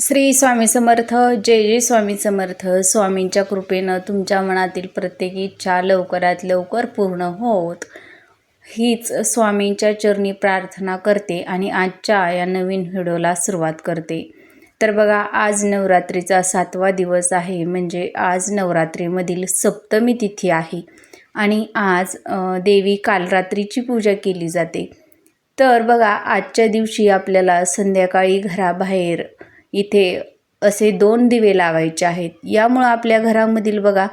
श्री स्वामी समर्थ जय जय स्वामी समर्थ. स्वामींच्या कृपेनं तुमच्या मनातील प्रत्येक इच्छा लवकरात लवकर पूर्ण होत. हीच स्वामींच्या चरणी प्रार्थना करते आणि आजच्या या नवीन व्हिडिओला सुरुवात करते. तर बघा आज नवरात्रीचा सातवा दिवस आहे. म्हणजे आज नवरात्रीमधील सप्तमी तिथी आहे. आणि आज देवी कालरात्रीची पूजा केली जाते. तर बघा आजच्या दिवशी आपल्याला संध्याकाळी घराबाहेर इथे असे दोन दिवे लावायचे आहेत. यामुळं आपल्या घरामधील बघा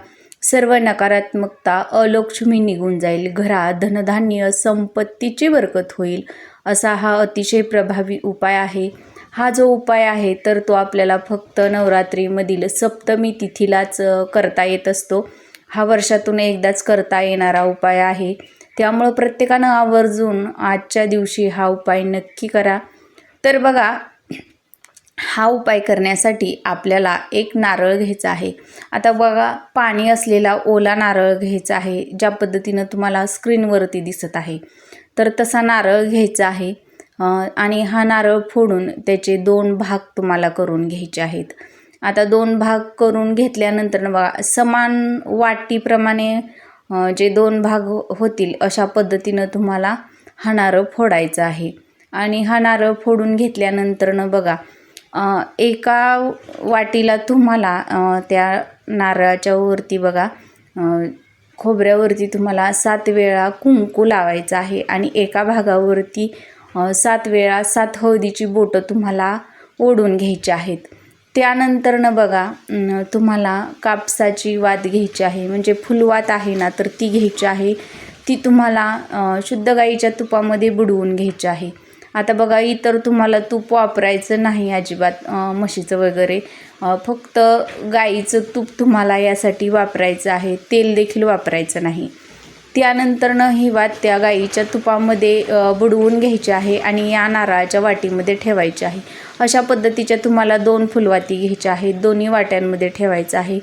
सर्व नकारात्मकता अलक्ष्मी निघून जाईल. घरात धनधान्य संपत्तीची बरकत होईल. असा हा अतिशय प्रभावी उपाय आहे. हा जो उपाय आहे तर तो आपल्याला फक्त नवरात्रीमधील सप्तमी तिथीलाच करता येत असतो. हा वर्षातून एकदाच करता येणारा उपाय आहे. त्यामुळं प्रत्येकानं आवर्जून आजच्या दिवशी हा उपाय नक्की करा. तर बघा हा उपाय करण्यासाठी आपल्याला एक नारळ घ्यायचा आहे. आता बघा पाणी असलेला ओला नारळ घ्यायचा आहे ज्या पद्धतीनं तुम्हाला स्क्रीनवरती दिसत आहे. तर तसा नारळ घ्यायचा आहे आणि हा नारळ फोडून त्याचे दोन भाग तुम्हाला करून घ्यायचे आहेत. आता दोन भाग करून घेतल्यानंतर बघा समान वाटीप्रमाणे जे दोन भाग होतील अशा पद्धतीनं तुम्हाला हा नारळ फोडायचा आहे. आणि हा नारळ फोडून घेतल्यानंतरनं बघा एका वाटीला तुम्हाला त्या नारळाच्या वरती बघा खोबऱ्यावरती तुम्हाला सात वेळा कुंकू लावायचं आहे आणि एका भागावरती सात वेळा सात हळदीची बोटं तुम्हाला ओढून घ्यायची आहेत. त्यानंतरनं बघा तुम्हाला कापसाची वात घ्यायची आहे म्हणजे फुलवात आहे ना तर ती घ्यायची आहे. ती तुम्हाला शुद्ध गाईच्या तुपामध्ये बुडवून घ्यायची आहे. आता बघा इतर तुम्हाला तूप वापरायचं नाही अजिबात म्हशीचं वगैरे. फक्त गाईचं तूप तुम्हाला यासाठी वापरायचं आहे. तेल देखील वापरायचं नाही. त्यानंतरनं ही वात त्या गाईच्या तुपामध्ये बुडवून घ्यायची आहे आणि या नारळाच्या वाटीमध्ये ठेवायची आहे. अशा पद्धतीच्या तुम्हाला दोन फुलवाती घ्यायच्या आहेत. दोन्ही वाट्यांमध्ये ठेवायचं आहे.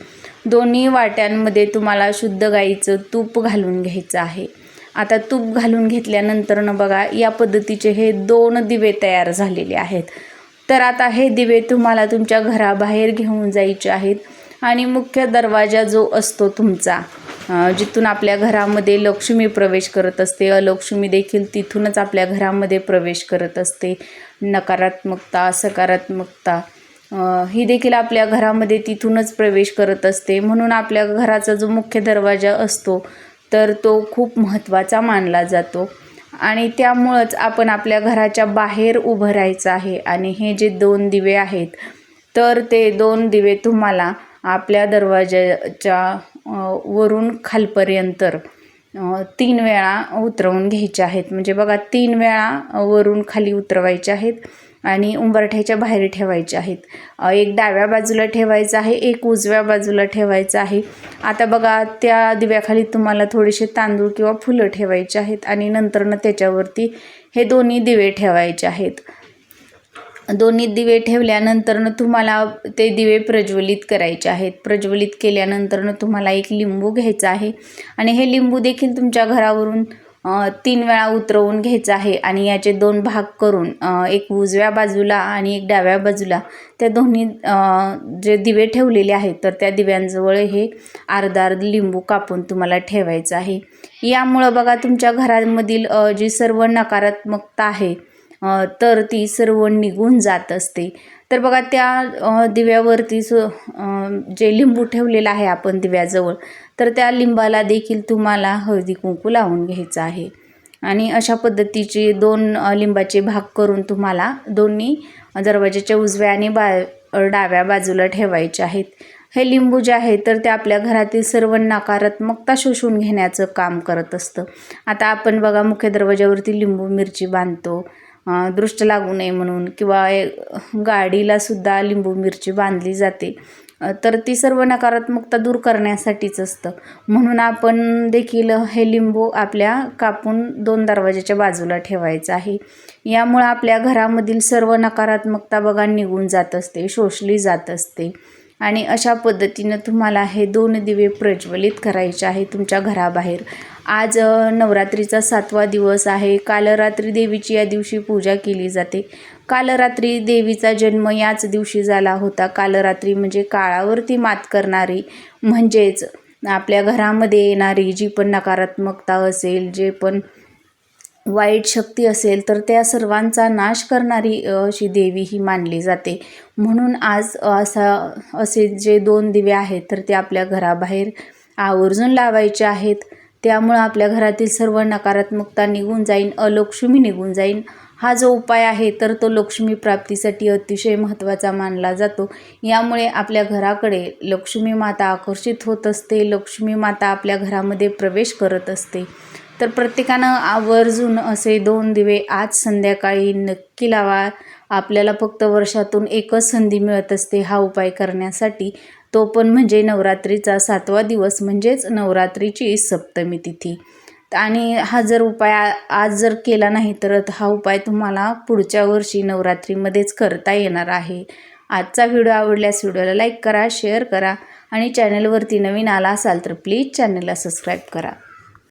दोन्ही वाट्यांमध्ये तुम्हाला शुद्ध गाईचं तूप घालून घ्यायचं आहे. आता तूप घालून घेतल्यानंतर न बघा या पद्धतीचे हे दोन दिवे तयार झालेले आहेत. तर आता हे दिवे तुम्हाला तुमच्या घराबाहेर घेऊन जायचे आहेत आणि मुख्य दरवाजा जो असतो तुमचा जिथून आपल्या घरामध्ये लक्ष्मी प्रवेश करत असते. अलक्ष्मी देखील तिथूनच आपल्या घरामध्ये प्रवेश करत असते. नकारात्मकता सकारात्मकता ही देखील आपल्या घरामध्ये तिथूनच प्रवेश करत असते. म्हणून आपल्या घराचा जो मुख्य दरवाजा असतो तर तो खूप महत्त्वाचा मानला जातो. आणि त्यामुळंच आपण आपल्या घराच्या बाहेर उभं राहायचं आहे. आणि हे जे दोन दिवे आहेत तर ते दोन दिवे तुम्हाला आपल्या दरवाजाच्या वरून खालपर्यंत तीन वेळा उतरवून घ्यायचे आहेत. म्हणजे बघा तीन वेळा वरून खाली उतरवायचे आहेत. आणि उंबरठ्याच्या बाहेर ठेवायचे आहेत. एक डाव्या बाजूला ठेवायचं आहे एक उजव्या बाजूला ठेवायचं आहे. आता बघा त्या दिव्याखाली तुम्हाला थोडेसे तांदूळ किंवा फुलं ठेवायचे आहेत आणि नंतरनं त्याच्यावरती हे दोन्ही दिवे ठेवायचे आहेत. दोन्ही दिवे ठेवल्यानंतरनं तुम्हाला ते दिवे प्रज्वलित करायचे आहेत. प्रज्वलित केल्यानंतरनं तुम्हाला एक लिंबू घ्यायचा आहे. आणि हे लिंबू देखील तुमच्या घरावरून तीन वेळा उतरवून घ्यायचं आहे आणि याचे दोन भाग करून एक उजव्या बाजूला आणि एक डाव्या बाजूला त्या दोन्ही जे दिवे ठेवलेले आहेत तर त्या दिव्यांजवळ हे अर्धा अर्ध लिंबू कापून तुम्हाला ठेवायचं आहे. यामुळं बघा तुमच्या घरामधील जी सर्व नकारात्मकता आहे तर ती सर्व निघून जात असते. तर बघा त्या दिव्यावरती सु जे लिंबू ठेवलेलं आहे आपण दिव्याजवळ तर त्या लिंबाला देखील तुम्हाला हळदी कुंकू लावून घ्यायचं आहे. आणि अशा पद्धतीचे दोन लिंबाचे भाग करून तुम्हाला दोन्ही दरवाजाच्या उजव्या आणि बा डाव्या बाजूला ठेवायचे आहेत. हे लिंबू जे आहे तर ते आपल्या घरातील सर्व नकारात्मकता शोषून घेण्याचं काम करत असतं. आता आपण बघा मुख्य दरवाजावरती लिंबू मिरची बांधतो. दृष्ट लागू नये म्हणून किंवा गाडीलासुद्धा लिंबू मिरची बांधली जाते. तर ती सर्व नकारात्मकता दूर करण्यासाठीच असतं. म्हणून आपण देखील हे लिंबू आपल्या कापून दोन दरवाजाच्या बाजूला ठेवायचं आहे. यामुळं आपल्या घरामधील सर्व नकारात्मकता बघा निघून जात असते शोषली जात असते. आणि अशा पद्धतीनं तुम्हाला हे दोन दिवे प्रज्वलित करायचे आहे तुमच्या घराबाहेर. आज नवरात्रीचा सातवा दिवस आहे. काल रात्री देवीची या दिवशी पूजा केली जाते. काल रात्री देवीचा जन्म याच दिवशी झाला होता. काल रात्री म्हणजे काळावरती मात करणारी म्हणजेच आपल्या घरामध्ये येणारी जी पण नकारात्मकता असेल जे पण वाईट शक्ती असेल तर त्या सर्वांचा नाश करणारी अशी देवी ही मानली जाते. म्हणून आज असा असे जे दोन दिवे आहेत तर ते आपल्या घराबाहेर आवर्जून लावायचे आहेत. त्यामुळं आपल्या घरातील सर्व नकारात्मकता निघून जाईन अलक्ष्मी निघून जाईन. हा जो उपाय आहे तर तो लक्ष्मी प्राप्तीसाठी अतिशय महत्त्वाचा मानला जातो. यामुळे आपल्या घराकडे लक्ष्मी माता आकर्षित होत असते लक्ष्मी माता आपल्या घरामध्ये प्रवेश करत असते. तर प्रत्येकानं आवर्जून असे दोन दिवे आज संध्याकाळी नक्की लावा. आपल्याला फक्त वर्षातून एकच संधी मिळत असते हा उपाय करण्यासाठी. तो पण म्हणजे नवरात्रीचा सातवा दिवस म्हणजेच नवरात्रीची सप्तमी तिथी. आणि हा जर उपाय आज जर केला नाही तर हा उपाय तुम्हाला पुढच्या वर्षी नवरात्रीमध्येच करता येणार आहे. आजचा व्हिडिओ आवडल्यास व्हिडिओला लाईक करा शेअर करा आणि चॅनलवरती नवीन आला असाल तर प्लीज चॅनलला सबस्क्राईब करा.